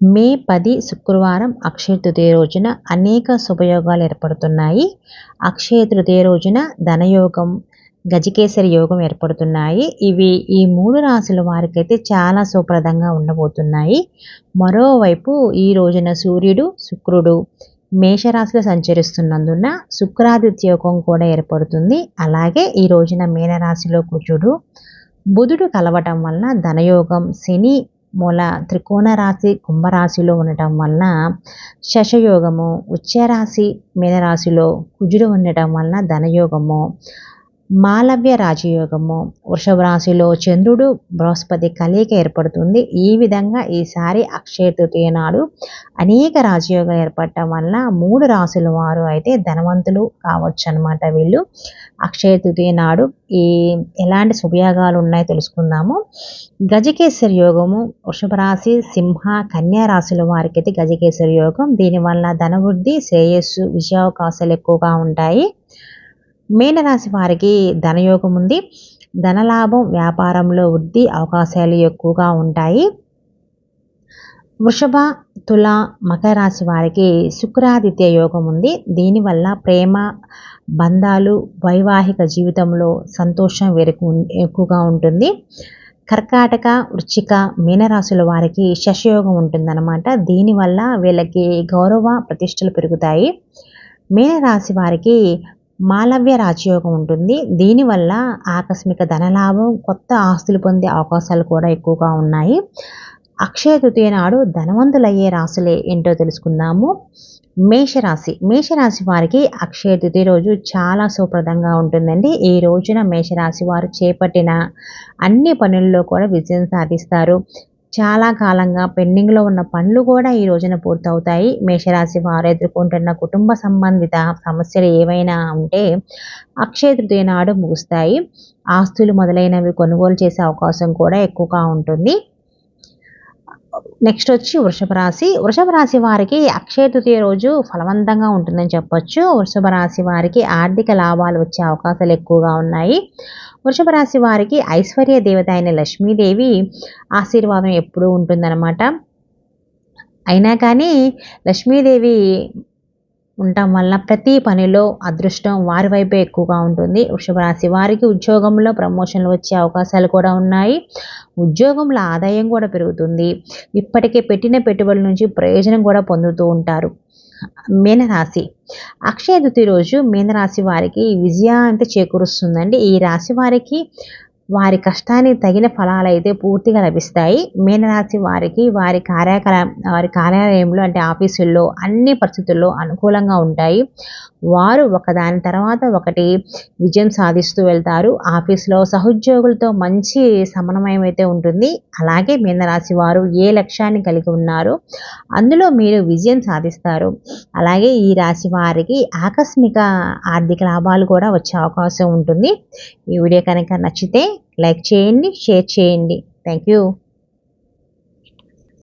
మే పది శుక్రవారం అక్షయ తృతీయ రోజున అనేక శుభయోగాలు ఏర్పడుతున్నాయి. అక్షయ తృతీయ రోజున ధనయోగం గజకేసరి యోగం ఏర్పడుతున్నాయి. ఇవి ఈ మూడు రాశుల వారికైతే చాలా సుప్రదంగా ఉండబోతున్నాయి. మరోవైపు ఈ రోజున సూర్యుడు శుక్రుడు మేషరాశిలో సంచరిస్తున్నందున శుక్రాదిత్య యోగం కూడా ఏర్పడుతుంది. అలాగే ఈ రోజున మీనరాశిలో కుజుడు బుధుడు కలవటం వలన ధనయోగం శని మూల త్రికోణ రాశి కుంభరాశిలో ఉండటం వలన శశయోగము ఉచ్చరాశి మీనరాశిలో కుజుడు ఉండటం వలన ధనయోగము మాలవ్య రాజయోగము. వృషభ రాశిలో చంద్రుడు బృహస్పతి కలయిక ఏర్పడుతుంది. ఈ విధంగా ఈసారి అక్షయ తృతీయ నాడు అనేక రాజయోగాలు ఏర్పడటం వల్ల మూడు రాశుల వారు అయితే ధనవంతులు కావచ్చు అనమాట వీళ్ళు. అక్షయ తృతీయ నాడు ఈ ఎలాంటి శుభయోగాలు ఉన్నాయో తెలుసుకుందాము. గజకేశ్వరి యోగము. వృషభ రాశి సింహ కన్యా రాశుల వారికి అయితే గజకేశ్వరి యోగం. దీనివల్ల ధనవృద్ధి శ్రేయస్సు విజయావకాశాలు ఎక్కువగా ఉంటాయి. మీనరాశి వారికి ధనయోగం ఉంది. ధనలాభం వ్యాపారంలో వృద్ధి అవకాశాలు ఎక్కువగా ఉంటాయి. వృషభ తుల మకర రాశి వారికి శుక్రాదిత్య యోగం ఉంది. దీనివల్ల ప్రేమ బంధాలు వైవాహిక జీవితంలో సంతోషం వేరకు ఎక్కువగా ఉంటుంది. కర్కాటక వృచ్చిక మీనరాశుల వారికి శశయోగం ఉంటుందన్నమాట. దీనివల్ల వీళ్ళకి గౌరవ ప్రతిష్టలు పెరుగుతాయి. మీనరాశి వారికి మాలవ్య రాజయోగం ఉంటుంది. దీనివల్ల ఆకస్మిక ధనలాభం కొత్త ఆస్తులు పొందే అవకాశాలు కూడా ఎక్కువగా ఉన్నాయి. అక్షయ తృతీయ నాడు ధనవంతులయ్యే రాశులే ఏంటో తెలుసుకుందాము. మేషరాశి. మేషరాశి వారికి అక్షయ తృతీయ రోజు చాలా సుప్రదంగా ఉంటుందండి. ఈ రోజున మేషరాశి వారు చేపట్టిన అన్ని పనుల్లో కూడా విజయం సాధిస్తారు. చాలా కాలంగా పెండింగ్లో ఉన్న పనులు కూడా ఈ రోజున పూర్తవుతాయి. మేషరాశి వారు ఎదుర్కొంటున్న కుటుంబ సంబంధిత సమస్యలు ఏవైనా ఉంటే అక్షయ తృతీయ నాడు ముగుస్తాయి. ఆస్తులు మొదలైనవి కొనుగోలు చేసే అవకాశం కూడా ఎక్కువగా ఉంటుంది. నెక్స్ట్ వచ్చి వృషభ రాశి. వృషభ రాశి వారికి అక్షయ తృతీయ రోజు ఫలవంతంగా ఉంటుందని చెప్పొచ్చు. వృషభ రాశి వారికి ఆర్థిక లాభాలు వచ్చే అవకాశాలు ఎక్కువగా ఉన్నాయి. వృషభ రాశి వారికి ఐశ్వర్య దేవత అయిన లక్ష్మీదేవి ఆశీర్వాదం ఎప్పుడూ ఉంటుందన్నమాట. అయినా కానీ లక్ష్మీదేవి ఉండటం వల్ల ప్రతి పనిలో అదృష్టం వారి వైపే ఎక్కువగా ఉంటుంది. వృషభ రాశి వారికి ఉద్యోగంలో ప్రమోషన్లు వచ్చే అవకాశాలు కూడా ఉన్నాయి. ఉద్యోగంలో ఆదాయం కూడా పెరుగుతుంది. ఇప్పటికే పెట్టిన పెట్టుబడుల నుంచి ప్రయోజనం కూడా పొందుతూ ఉంటారు. మీనరాశి. అక్షయ తృతీయ రోజు మీనరాశి వారికి విజయాన్ని చేకూరుస్తుందండి. ఈ రాశి వారికి వారి కష్టానికి తగిన ఫలాలు అయితే పూర్తిగా లభిస్తాయి. మీనరాశి వారికి వారి కార్యకలా వారి కార్యాలయంలో అంటే ఆఫీసుల్లో అన్ని పరిస్థితుల్లో అనుకూలంగా ఉంటాయి. వారు ఒకదాని తర్వాత ఒకటి విజయం సాధిస్తూ వెళ్తారు. ఆఫీస్లో సహోద్యోగులతో మంచి సమన్వయం అయితే ఉంటుంది. అలాగే మీనరాశి వారు ఏ లక్ష్యాన్ని కలిగి ఉన్నారో? అందులో మీరు విజయం సాధిస్తారు. అలాగే ఈ రాశి వారికి ఆకస్మిక ఆర్థిక లాభాలు కూడా వచ్చే అవకాశం ఉంటుంది. ఈ వీడియో కనుక నచ్చితే లైక్ చేయండి షేర్ చేయండి. Thank you